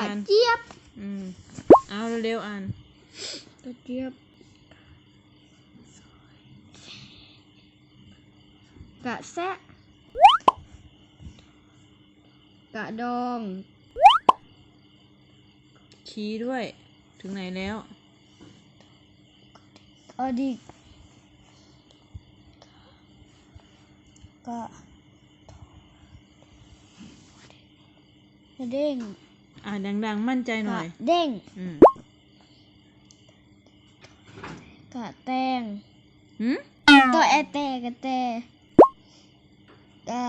ระอ่าน เจี๊ยบ อืม เอาเร็วๆอ่าน กระเจี๊ยบ กระแซะ กระดอง ชี้ด้วย ถึงไหนแล้วอดีกกระกระเด้ง อ่านดังๆ มั่นใจหกน่ระอย เด้งอืมกระแตงหืมตัวแอแตกระแตกระ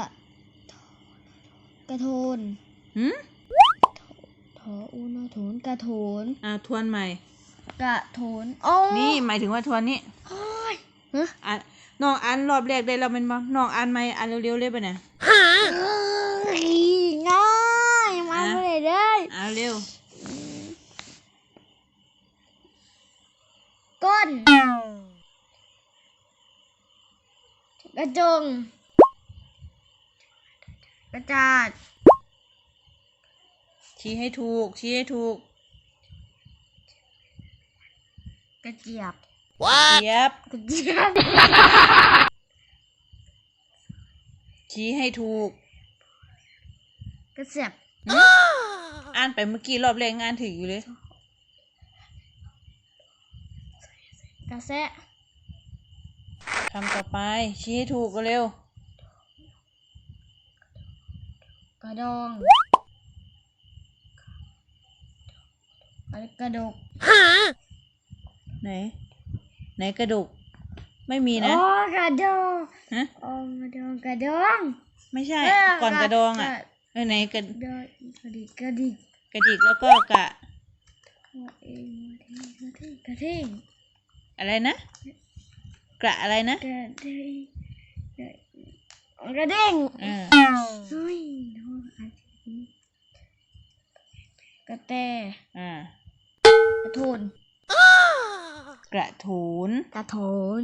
กระโทนหืมทออูนอโถนกระโถนอ่าทวนใหม่ กระโถนโอ้นี่หมายถึงว่าทวนนี่โอ้ยฮะอ่านน้องอ่านรอบแรกได้แล้วแมันบ่น้องอ่านไหมอ่านเร็วๆเลยปะเนี่ยเอ้ยง่ายมา อะ เลยได้ อ่าน เร็ว ก้น กระจง กระจาด ชี้ให้ถูก ชี้ให้ถูก กระเจี๊ยบเจี๊ยบกระเจี๊ยบ ชี้ให้ถูก กระเสียบ อ่านไปเมื่อกี้รอบแรกงานถืออยู่เลยกระแซะคำต่อไป ชี้ให้ถูกก็เร็ว กระดอง กระดกไหน ไหนกระดูกไม่มีนะโอ้กระดองฮะโอ้กระดอง กระดอง ไม่ใช่เก่อนกระดองอะ เออไหนกระกระดองกระดิกกระดิกกระดิกแล้วก็กะกระเองกระเทงกระเทงอะไรนะ กระอะไรนะ กระเทงกระเด้งเออเฮ้ยน้องอันนี้กระแตอ่ากระโทนกระถูนกระโถน